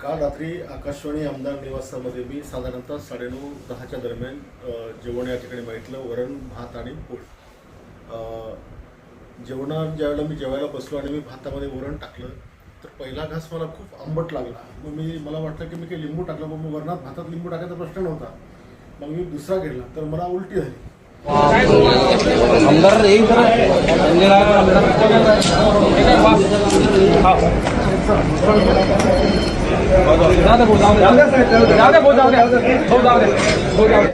काल रात्री आकाशवाणी आमदार निवासामध्ये मी साधारणतः साडेनऊ दहाच्या दरम्यान जेवण या ठिकाणी मागितलं वरण भात आणि पोळी. जेवणा ज्यावेळेला मी जेवायला बसलो आणि मी भातामध्ये वरण टाकलं तर पहिला घास मला खूप आंबट लागला. मग मी मला वाटलं की मी काही लिंबू टाकलं मग वरणात भातात लिंबू टाकायचा प्रश्न नव्हता. मग मी दुसरा घेतला तर मला उलटी झाली.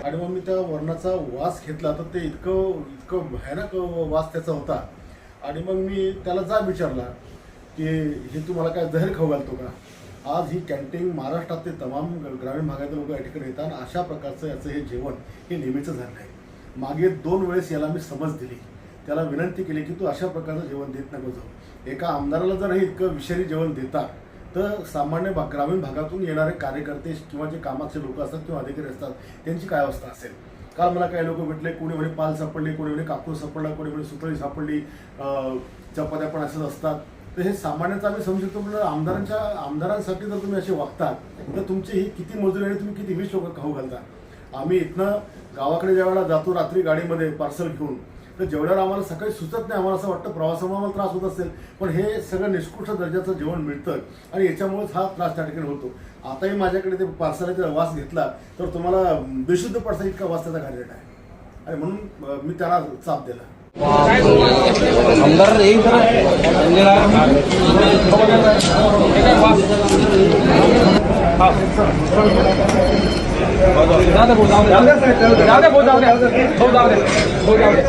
आणि मग मी त्या वर्णाचा वास घेतला तर ते इतकं इतकं भयानक वास त्याचा होता. आणि मग मी त्याला जा विचारला की हे तुम्हाला काय जहर खाऊ घालतो का? आज ही कॅन्टीन महाराष्ट्रात ते तमाम ग्रामीण भागातील लोक या ठिकाणी येतात आणि अशा प्रकारचं याचं हे जेवण हे नेहमीचं झालं आहे. मागे दोन वेळेस याला मी समज दिली. त्याला विनंती केली की तू अशा प्रकारचं जेवण देत नको जाऊ. एका आमदाराला जर हे इतकं विषारी जेवण देतात तर सामान्य भा ग्रामीण भागातून येणारे कार्यकर्ते किंवा जे कामाचे लोक असतात किंवा अधिकारी असतात त्यांची काय अवस्था असेल? काल मला काही लोक भेटले कोणी म्हणे पाल सापडले कोणी म्हणे कापूस सापडला कोणी म्हणे सुतळी सापडली चपात्या पण असंच असतात. तर हे सामान्यतः आम्ही समजू शकतो म्हणजे आमदारांच्या आमदारांसाठी जर तुम्ही असे वागता तर तुमची ही किती मजुरी आणि तुम्ही किती वीस लोक खाऊ घालता? आम्ही इथनं गावाकडे ज्यावेळेला जातो रात्री गाडीमध्ये पार्सल घेऊन तर जेवढ्यावर आम्हाला सकाळी सुचत नाही. आम्हाला असं वाटतं प्रवासामुळे आम्हाला त्रास होत असेल. पण हे सगळं निष्कृष्ट दर्जाचं जेवण मिळतं. आणि याच्यामुळेच हा त्रास त्या ठिकाणी होतो. आताही माझ्याकडे ते पार्सलाचा वास घेतला तर तुम्हाला बेशुद्ध पडसा इतका वास त्याचा घाललेला आहे. आणि म्हणून मी त्याला चाप दिला. आमदार येईल तर संजय राय